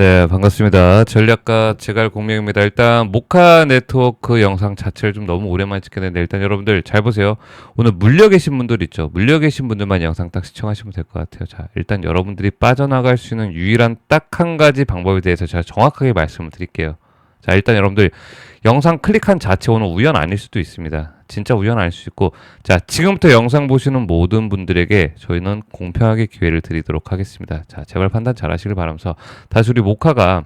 네, 반갑습니다. 전략가 제갈 공명입니다. 일단 모카 네트워크 영상 자체를 좀 너무 오랜만에 찍게 됐는데 일단 여러분들 잘 보세요. 오늘 물려 계신 분들 있죠. 물려 계신 분들만 영상 딱 시청하시면 될 것 같아요. 자, 일단 여러분들이 빠져나갈 수 있는 유일한 딱 한 가지 방법에 대해서 제가 정확하게 말씀을 드릴게요. 자, 일단 여러분들 영상 클릭한 자체 오늘 우연 아닐 수도 있습니다. 진짜 우연 아닐 수 있고 자, 지금부터 영상 보시는 모든 분들에게 저희는 공평하게 기회를 드리도록 하겠습니다. 자, 제발 판단 잘 하시길 바라면서 다시 우리 모카가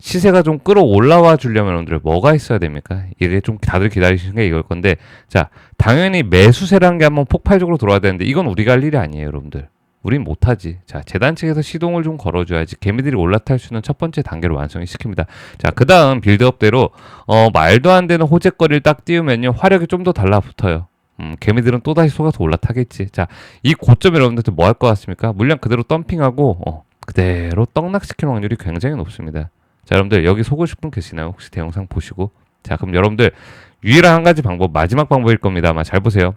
시세가 좀 끌어올라와 주려면 여러분들 뭐가 있어야 됩니까? 이게 좀 다들 기다리시는 게 이걸 건데 자, 당연히 매수세라는 게 한번 폭발적으로 들어와야 되는데 이건 우리가 할 일이 아니에요, 여러분들. 우린 못하지. 자, 재단 측에서 시동을 좀 걸어줘야지 개미들이 올라탈 수 있는 첫 번째 단계로 완성이 시킵니다. 자, 그 다음 빌드업대로, 어, 말도 안 되는 호재거리를 딱 띄우면요, 화력이 좀 더 달라붙어요. 음, 개미들은 또다시 속아서 올라타겠지. 자, 이 고점 여러분들 뭐할 것 같습니까? 물량 그대로 덤핑하고, 어, 그대로 떡락시키는 확률이 굉장히 높습니다. 자, 여러분들 여기 속고 싶은 분 계시나요? 혹시 대 영상 보시고? 자, 그럼 여러분들 유일한 한 가지 방법, 마지막 방법일 겁니다. 아마 잘 보세요.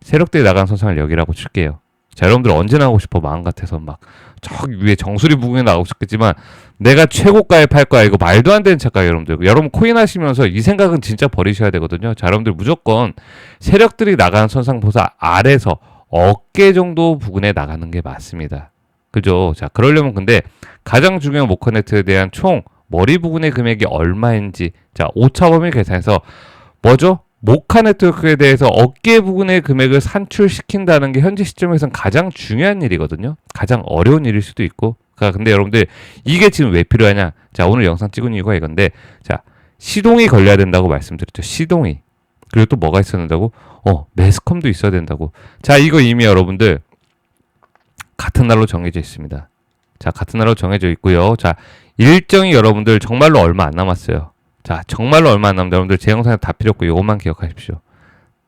세력들이 나간 선상을 여기라고 칠게요. 자, 여러분들 언제나 하고 싶어? 마음 같아서 막 저기 위에 정수리 부근에 나가고 싶겠지만 내가 최고가에 팔 거야. 이거 말도 안 되는 착각이에요 여러분들. 여러분 코인 하시면서 이 생각은 진짜 버리셔야 되거든요. 자 여러분들 무조건 세력들이 나가는 선상보사 아래서 어깨 정도 부근에 나가는 게 맞습니다. 그죠? 자 그러려면 근데 가장 중요한 모커네트에 대한 총 머리 부분의 금액이 얼마인지 자 오차범위 계산해서 뭐죠? 모카 네트워크에 대해서 어깨 부분의 금액을 산출시킨다는 게 현재 시점에서는 가장 중요한 일이거든요. 가장 어려운 일일 수도 있고. 자, 근데 여러분들 이게 지금 왜 필요하냐? 자, 오늘 영상 찍은 이유가 이건데, 자, 시동이 걸려야 된다고 말씀드렸죠. 시동이. 그리고 또 뭐가 있어야 된다고? 어, 매스컴도 있어야 된다고. 자, 이거 이미 여러분들 같은 날로 정해져 있습니다. 자, 같은 날로 정해져 있고요. 자, 일정이 여러분들 정말로 얼마 안 남았어요. 자, 정말로 얼마 안 남는데 여러분들 제 영상에 다 필요 없고 요것만 기억하십시오.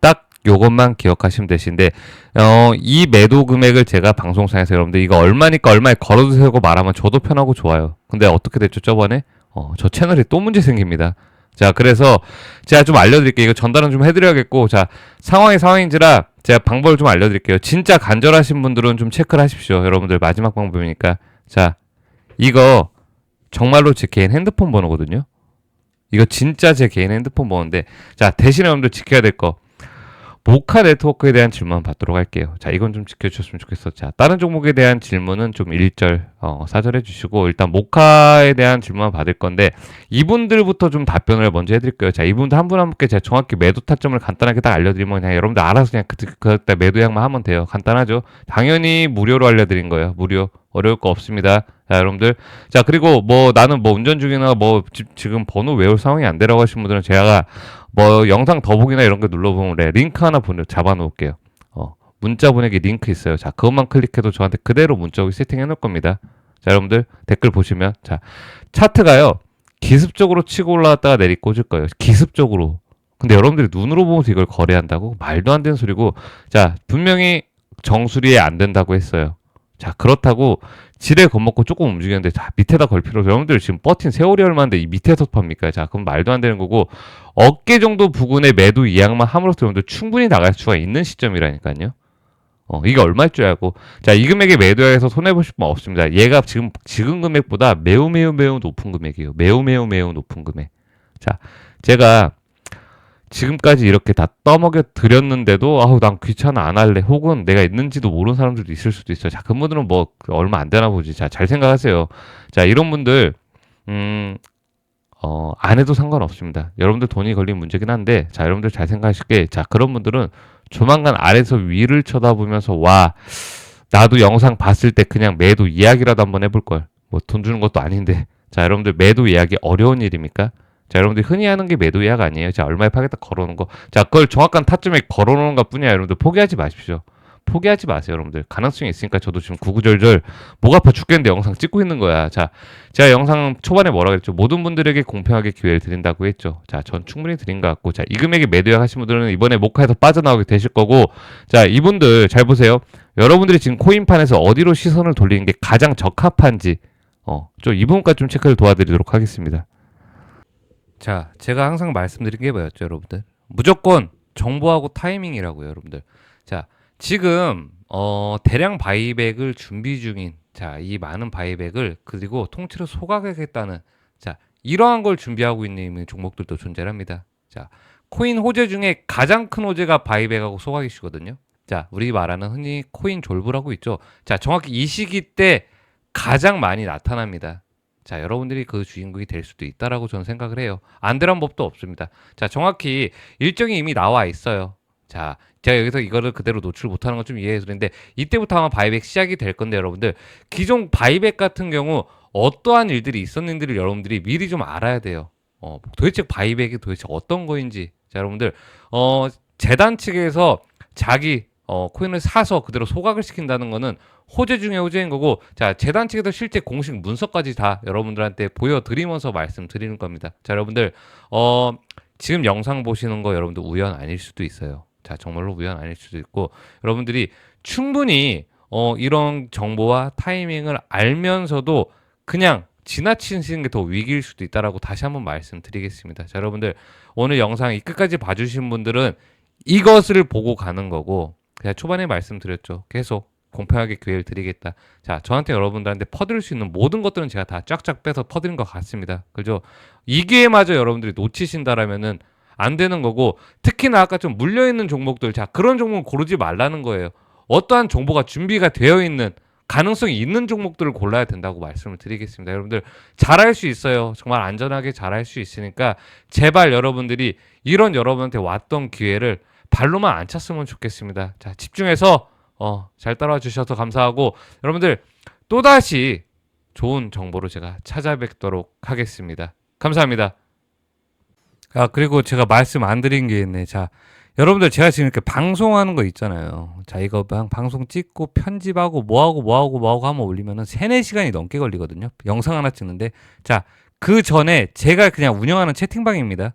딱 요것만 기억하시면 되신데 어, 이 매도 금액을 제가 방송상에서 여러분들 이거 얼마니까 얼마에 걸어두세고 말하면 저도 편하고 좋아요. 근데 어떻게 됐죠 저번에? 어, 저 채널에 또 문제 생깁니다. 자, 그래서 제가 좀 알려드릴게요. 이거 전달은 좀 해드려야겠고, 자, 상황이 상황인지라 제가 방법을 좀 알려드릴게요. 진짜 간절하신 분들은 좀 체크를 하십시오. 여러분들 마지막 방법이니까. 자, 이거 정말로 제 개인 핸드폰 번호거든요. 이거 진짜 제 개인 핸드폰 번호인데 자 대신에 여러분들 지켜야 될 거 모카 네트워크에 대한 질문 받도록 할게요. 자 이건 좀 지켜주셨으면 좋겠어. 자 다른 종목에 대한 질문은 좀 일절 어, 사절해 주시고 일단 모카에 대한 질문 받을 건데 이분들부터 좀 답변을 먼저 해드릴게요. 자 이분들 한 분 한 분께 제가 정확히 매도 타점을 간단하게 딱 알려드리면 그냥 여러분들 알아서 그냥 그때 그때 매도 약만 하면 돼요. 간단하죠. 당연히 무료로 알려드린 거예요. 무료 어려울 거 없습니다. 자, 여러분들. 자, 그리고 뭐 나는 뭐 운전 중이나 뭐 지, 지금 번호 외울 상황이 안 되라고 하신 분들은 제가 뭐 영상 더보기나 이런 거 눌러보면 그래. 링크 하나 보내 잡아 놓을게요. 어, 문자 보내기 링크 있어요. 자, 그것만 클릭해도 저한테 그대로 문자 오기 세팅해 놓을 겁니다. 자, 여러분들 댓글 보시면 자, 차트가요. 기습적으로 치고 올라갔다가 내리 꽂을 거예요. 기습적으로. 근데 여러분들이 눈으로 보면서 이걸 거래한다고? 말도 안 되는 소리고. 자, 분명히 정수리에 안 된다고 했어요. 자, 그렇다고 지뢰 겁먹고 조금 움직였는데 자, 밑에다 걸 필요 없어요. 여러분들 지금 버틴 세월이 얼마인데 이 밑에서 팝니까? 자, 그럼 말도 안 되는 거고 어깨 정도 부근의 매도 이양만 함으로써 여러분들 충분히 나갈 수가 있는 시점이라니까요. 어, 이게 얼마일 줄 알고. 자, 이 금액에 매도해서 손해보실 분 없습니다. 얘가 지금, 지금 금액보다 매우 매우 매우 높은 금액이에요. 매우 매우 매우 높은 금액. 자, 제가 지금까지 이렇게 다 떠먹여 드렸는데도 아우 난 귀찮아 안 할래 혹은 내가 있는지도 모르는 사람들도 있을 수도 있어요. 자 그분들은 뭐 얼마 안 되나 보지. 자 잘 생각하세요. 자 이런 분들 음 어 안 해도 상관없습니다. 여러분들 돈이 걸린 문제긴 한데 자 여러분들 잘 생각하실게. 자 그런 분들은 조만간 아래서 위를 쳐다보면서 와 나도 영상 봤을 때 그냥 매도 이야기라도 한번 해볼 걸. 뭐 돈 주는 것도 아닌데 자 여러분들 매도 이야기 어려운 일입니까? 자, 여러분들 흔히 하는 게 매도 예약 아니에요. 자, 얼마에 파겠다 걸어놓은 거. 자, 그걸 정확한 타점에 걸어놓은 것 뿐이야. 여러분들 포기하지 마십시오. 포기하지 마세요, 여러분들. 가능성이 있으니까 저도 지금 구구절절 목 아파 죽겠는데 영상 찍고 있는 거야. 자, 제가 영상 초반에 뭐라 그랬죠? 모든 분들에게 공평하게 기회를 드린다고 했죠. 자, 전 충분히 드린 것 같고, 자, 이 금액에 매도 예약하신 분들은 이번에 모카에서 빠져나오게 되실 거고, 자, 이분들 잘 보세요. 여러분들이 지금 코인판에서 어디로 시선을 돌리는 게 가장 적합한지, 어, 좀 이 부분까지 좀 체크를 도와드리도록 하겠습니다. 자, 제가 항상 말씀드린 게 뭐였죠, 여러분들? 무조건 정보하고 타이밍이라고요, 여러분들. 자, 지금 어, 대량 바이백을 준비 중인 자, 이 많은 바이백을 그리고 통째로 소각하겠다는 자, 이러한 걸 준비하고 있는 종목들도 존재합니다. 자, 코인 호재 중에 가장 큰 호재가 바이백하고 소각이시거든요. 자, 우리 말하는 흔히 코인 졸부라고 있죠. 자, 정확히 이 시기 때 가장 많이 나타납니다. 자, 여러분들이 그 주인공이 될 수도 있다라고 저는 생각을 해요. 안 되란 법도 없습니다. 자, 정확히 일정이 이미 나와 있어요. 자, 제가 여기서 이거를 그대로 노출 못하는 건 좀 이해해 드리는데 이때부터 아마 바이백 시작이 될 건데 여러분들 기존 바이백 같은 경우 어떠한 일들이 있었는지를 여러분들이 미리 좀 알아야 돼요. 어, 도대체 바이백이 도대체 어떤 거인지. 자, 여러분들 어, 재단 측에서 자기 어, 코인을 사서 그대로 소각을 시킨다는 거는 호재 중에 호재인 거고 자 재단 측에서 실제 공식 문서까지 다 여러분들한테 보여드리면서 말씀드리는 겁니다. 자 여러분들 어 지금 영상 보시는 거 여러분들 우연 아닐 수도 있어요. 자 정말로 우연 아닐 수도 있고 여러분들이 충분히 어 이런 정보와 타이밍을 알면서도 그냥 지나치시는 게 더 위기일 수도 있다라고 다시 한번 말씀드리겠습니다. 자 여러분들 오늘 영상 이 끝까지 봐주신 분들은 이것을 보고 가는 거고 제가 초반에 말씀드렸죠. 계속 공평하게 기회를 드리겠다. 자, 저한테 여러분들한테 퍼드릴 수 있는 모든 것들은 제가 다 쫙쫙 빼서 퍼드린 것 같습니다. 그죠? 이 기회마저 여러분들이 놓치신다라면은 안 되는 거고 특히나 아까 좀 물려 있는 종목들 자 그런 종목 고르지 말라는 거예요. 어떠한 정보가 준비가 되어 있는 가능성이 있는 종목들을 골라야 된다고 말씀을 드리겠습니다. 여러분들 잘할 수 있어요. 정말 안전하게 잘할 수 있으니까 제발 여러분들이 이런 여러분한테 왔던 기회를 발로만 안 찼으면 좋겠습니다. 자, 집중해서 어, 잘 따라와 주셔서 감사하고 여러분들 또다시 좋은 정보로 제가 찾아뵙도록 하겠습니다. 감사합니다. 아, 그리고 제가 말씀 안 드린 게 있네. 자, 여러분들 제가 지금 이렇게 방송하는 거 있잖아요. 자, 이거 방, 방송 찍고 편집하고 뭐하고 뭐하고 뭐하고 하면 올리면은 3, 4시간이 넘게 걸리거든요. 영상 하나 찍는데. 자, 그 전에 제가 그냥 운영하는 채팅방입니다.